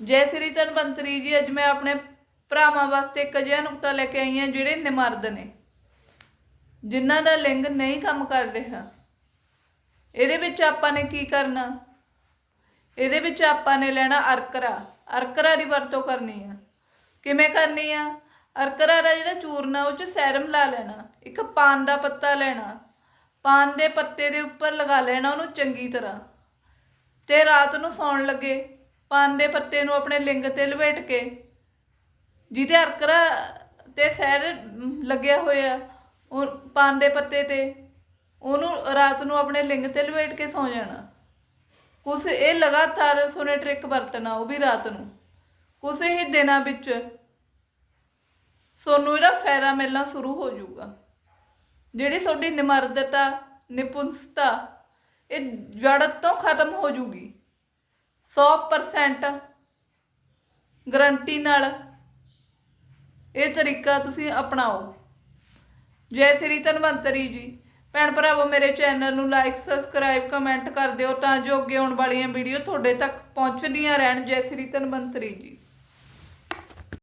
ਜੈ ਸ੍ਰੀ ਧਨਵੰਤਰੀ ਜੀ, ਅੱਜ ਮੈਂ ਆਪਣੇ ਭਰਾਵਾਂ ਵਾਸਤੇ ਇੱਕ ਅਜਿਹਾ ਨੁਕਤਾ ਲੈ ਕੇ ਆਈ ਹਾਂ ਜਿਹੜੇ ਨਿਮਰਦ ਨੇ, ਜਿਨ੍ਹਾਂ ਦਾ ਲਿੰਗ ਨਹੀਂ ਕੰਮ ਕਰ ਰਿਹਾ। ਇਹਦੇ ਵਿੱਚ ਆਪਾਂ ਨੇ ਕੀ ਕਰਨਾ? ਇਹਦੇ ਵਿੱਚ ਆਪਾਂ ਨੇ ਲੈਣਾ ਅਰਕਰਾ। ਅਰਕਰਾ ਦੀ ਵਰਤੋਂ ਕਰਨੀ ਆ। ਕਿਵੇਂ ਕਰਨੀ ਆ? ਅਰਕਰਾ ਦਾ ਜਿਹੜਾ ਚੂਰਨ ਆ ਉਹ ਚ ਸੈਰਮ ਲਾ ਲੈਣਾ। ਇੱਕ ਪਾਨ ਦਾ ਪੱਤਾ ਲੈਣਾ। ਪਾਨ ਦੇ ਪੱਤੇ ਦੇ ਉੱਪਰ ਲਗਾ ਲੈਣਾ ਉਹਨੂੰ ਚੰਗੀ ਤਰ੍ਹਾਂ। ਤੇ ਰਾਤ ਨੂੰ ਸੌਣ ਲੱਗੇ। ਪਾਨ ਦੇ ਪੱਤੇ ਨੂੰ ਆਪਣੇ ਲਿੰਗ ਤੇ ਲਪੇਟ ਕੇ। ਜਿਹਦੇ ਅਰਕਰਾ ਤੇ ਸੈਰ ਲੱਗਿਆ ਹੋਇਆ, ਉਹ ਪਾਨ ਦੇ ਪੱਤੇ ਤੇ, ਉਹਨੂੰ ਰਾਤ ਨੂੰ ਆਪਣੇ ਲਿੰਗ ਤੇ ਲਪੇਟ ਕੇ ਸੌ ਜਾਣਾ। ਕੁਛ ਇਹ ਲਗਾਤਾਰ ਸੁਨੇ ਟ੍ਰਿਕ ਵਰਤਣਾ, ਉਹ ਵੀ ਰਾਤ ਨੂੰ। ਕੁਛ ਹੀ ਦਿਨਾਂ ਵਿੱਚ ਸੋਨੂੰ ਇਹਦਾ ਫਾਇਦਾ ਮਿਲਣਾ ਸ਼ੁਰੂ ਹੋ ਜਾਊਗਾ। ਜਿਹੜੀ ਤੁਹਾਡੀ ਨਿਮਰਦਤਾ, ਨਿਪੁੰਸਤਾ, ਇਹ ਜੜ ਤੋਂ ਖਤਮ ਹੋ ਜੂਗੀ 100% ਗਰੰਟੀ ਨਾਲ ਇਹ ਤਰੀਕਾ ਤੁਸੀਂ ਅਪਣਾਓ। ਜੈ ਸ੍ਰੀ ਧਨਵੰਤਰੀ ਜੀ। ਭੈਣ ਭਰਾਵੋ, ਮੇਰੇ ਚੈਨਲ ਨੂੰ ਲਾਈਕ ਸਬਸਕ੍ਰਾਈਬ ਕਮੈਂਟ ਕਰ ਦਿਓ ਤਾਂ ਜੋ ਅੱਗੇ ਆਉਣ ਵਾਲੀਆਂ ਵੀਡੀਓ ਤੁਹਾਡੇ ਤੱਕ ਪਹੁੰਚਦੀਆਂ ਰਹਿਣ। ਜੈ ਸ੍ਰੀ ਧਨਵੰਤਰੀ ਜੀ।